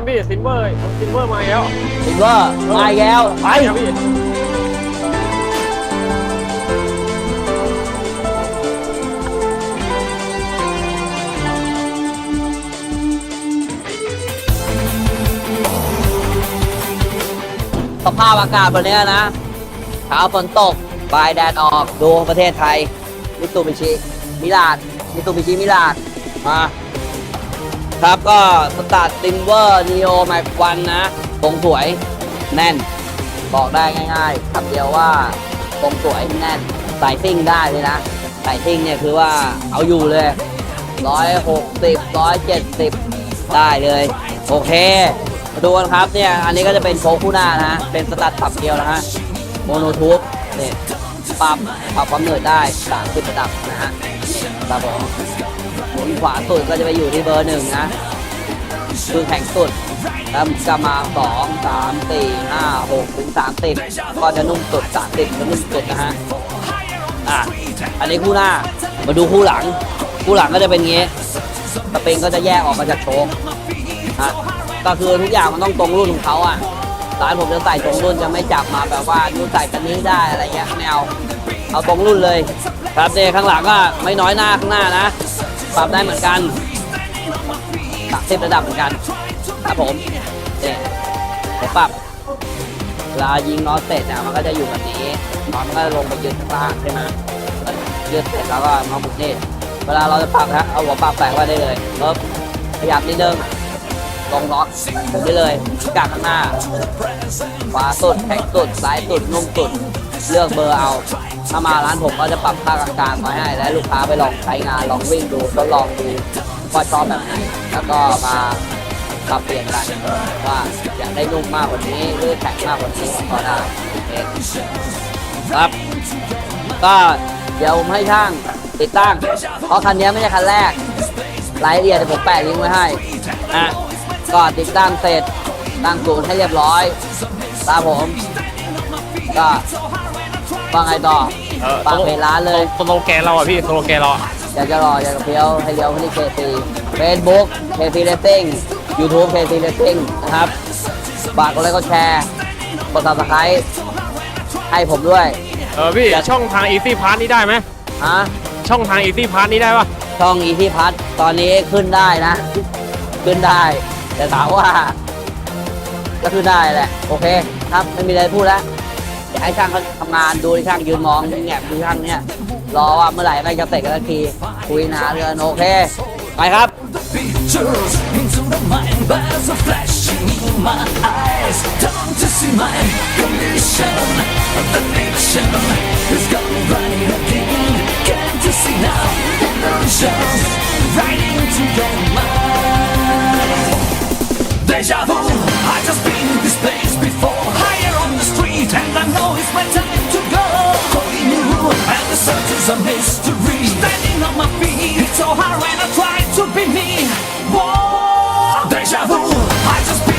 มพี่ซินเวอร์ซินเวอร์มาแล้วซิลเวอร์มาอีกแล้วไปครับพี่สภาพอากาศวันนี้นะเช้าฝนตกปลายแดดออกดูประเทศไทยมิตซูบิชิมิลานมิตซูบิชิมิลานมา ครับก็สตาร์ติมเวอร์นีโอแม็กวันนะตรงสวยแน่น บอกได้ง่ายๆคำเดียวว่าตรงสวยแน่นใส่ซิ่งได้เลยนะใส่ซิ่งเนี่ยคือว่าเอาอยู่เลยร้อยหกสิบร้อยเจ็ดสิบได้เลย โอเคมาดูกันครับเนี่ยอันนี้ก็จะเป็นโชคู่หน้านะเป็นสตาร์ทปรับเดียวนะฮะโมโนทูบเนี่ยปรับปรับความเหนื่อยได้30ระดับนะฮะครับผม ขวาสุดก็จะไปอยู่ที่เบอร์หนึ่งนะคือแข็งสุดแล้วจะมาสองสามสี่ห้าหกถึงสามสิบก็จะนุ่มสุดสามสิบจะนุ่มสุดนะฮะอะอันนี้คู่หน้ามาดูคู่หลัง คู่หลังก็จะเป็นงี้สปริงก็จะแยกออกมาจากโชคฮะก็คือทุกอย่างมันต้องตรงรุ่นของเขาอะร้านผมจะใส่ตรงรุ่นจะไม่จับมาแบบว่านูใส่กันนี้ได้อะไรเงี้ยไม่เอาเอาตรงรุ่นเลย ครับเนี่ยข้างหลังก็ไม่น้อยหน้าข้างหน้านะ ปรับได้เหมือนกันสามสิบระดับเหมือนกันครับผมเนี่ยผมปรับเวลายิงน็อตเสร็จเนี่ยมันก็จะอยู่แบบนี้น็อตมันก็ลงไปยืดข้างล่างใช่ไหมยืดเสร็จแล้วก็มาหมุนนี่เวลาเราจะปรับนะเอาหัวปรับแฝงไว้ได้เลยปึ๊บขยับนิดนึงลงน็อตหมุนได้เลยกากข้างหน้าขวาสุดแข็งสุดซ้ายสุดนุ่มสุด เลือกเบอร์เอา ถ้ามาร้านผมก็จะปรับค่ากลางๆมาให้ และลูกค้าไปลองใช้งานลองวิ่งดูทดลองดูว่าชอบแบบไหนแล้วก็มาปรับเปลี่ยนกันว่าอยากได้นุ่มมากกว่านี้หรือแข็งมากกว่านี้ก็ได้โอเคครับ ก็เดี๋ยวผมให้ช่างติดตั้ง เพราะคันนี้ไม่ใช่คันแรกรายละเอียดเดี๋ยวผมแปะลิงก์ไว้ให้อะก็ติดตั้งเสร็จตั้งศูนย์ให้เรียบร้อยตามผม ก็ว่าไงต่อเออฝากเพจร้านเลยสโลแกนเราอะพี่สโลแกนเราอะอยากจะรออยากจะเพียวให้เลี้ยวไปที่ KC Facebook KC Racing YouTube KC Racing นะครับฝากกดไลค์กดแชร์กด subscribe ให้ผมด้วย เออพี่ช่องทาง Easy Pass นี่ได้ไหมฮะ ช่องทาง Easy Pass นี่ได้ปะช่อง Easy Pass ตอนนี้ขึ้นได้นะ ขึ้นได้ แต่ถามว่า ก็ขึ้นได้แหละ โอเค ครับ ไม่มีอะไรพูดแล้ว อยากให้ช่างเขาทำงานดูที่ช่างยืนมองแงบดูช่างเนี่ยรอว่าเมื่อไหร่ไม่จะเสร็จกันสักทีคุยนานเรือนโอเค ไปครับ pictures into the mind There's a flashing in my eyes Don't you see my condition The nation is gone right again Can't you see now Illusions right into your mind Deja vu read. Standing on my feet, it's so hard when I try to be me. Whoa, deja vu. I just.